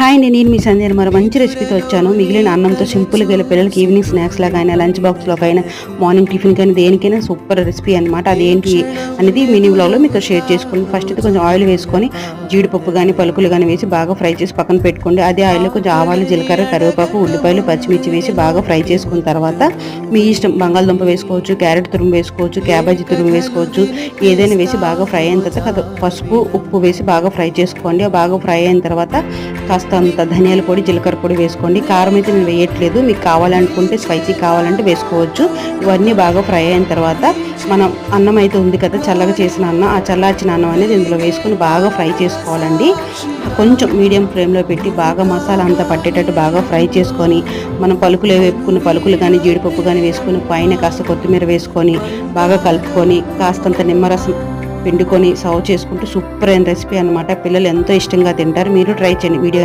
Hi అండి నేను మీ సంధ్య మరో మంచి రెసిపీతో వచ్చాను. మిగిలిన అన్నంతో సింపుల్గా వెళ్ళి పిల్లలకి ఈవినింగ్ స్నాక్స్ లాగా అయినా లంచ్ బాక్స్లోకి అయినా మార్నింగ్ టిఫిన్ కానీ దేనికైనా సూపర్ రెసిపీ అనమాట అదేంటి అనేది మినీ బ్లాగ్లో మీకు షేర్ చేసుకోండి ఫస్ట్ అయితే కొంచెం ఆయిల్ వేసుకొని జీడిపప్పు కానీ పలుకులు కానీ వేసి బాగా ఫ్రై చేసి పక్కన పెట్టుకోండి. అదే ఆయిల్లో కొంచెం ఆవాలు జీలకర్ర కరివేపాకు ఉల్లిపాయలు పచ్చిమిర్చి వేసి బాగా ఫ్రై చేసుకున్న తర్వాత మీ ఇష్టం బంగాళదుంప వేసుకోవచ్చు క్యారెట్ తురుము వేసుకోవచ్చు క్యాబేజీ తురుము వేసుకోవచ్చు ఏదైనా వేసి బాగా ఫ్రై అయిన తర్వాత పసుపు ఉప్పు వేసి బాగా ఫ్రై చేసుకోండి. బాగా ఫ్రై అయిన తర్వాత కాస్త అంత ధనియాల పొడి జీలకర్ర పొడి వేసుకోండి. కారం అయితే నేను వేయట్లేదు. మీకు కావాలనుకుంటే స్పైసీ కావాలంటే వేసుకోవచ్చు. ఇవన్నీ బాగా ఫ్రై అయిన తర్వాత మనం అన్నం అయితే ఉంది కదా చల్లగా చేసిన అన్నం ఆ చల్లార్చిన అన్నం అనేది ఇందులో వేసుకొని బాగా ఫ్రై చేసుకోవాలండి. కొంచెం మీడియం ఫ్లేమ్లో పెట్టి బాగా మసాలా అంతా పట్టేటట్టు బాగా ఫ్రై చేసుకొని మనం పలుకులు వేపుకున్న పలుకులు కానీ జీడిపప్పు కానీ వేసుకొని పైన కాస్త కొత్తిమీర వేసుకొని బాగా కలుపుకొని కాస్తంత నిమ్మరసం పిండుకొని సర్వ్ చేసుకుంటూ సూపర్ అయిన రెసిపీ అనమాట పిల్లలు ఎంతో ఇష్టంగా తింటారు. మీరు ట్రై చేయండి. వీడియో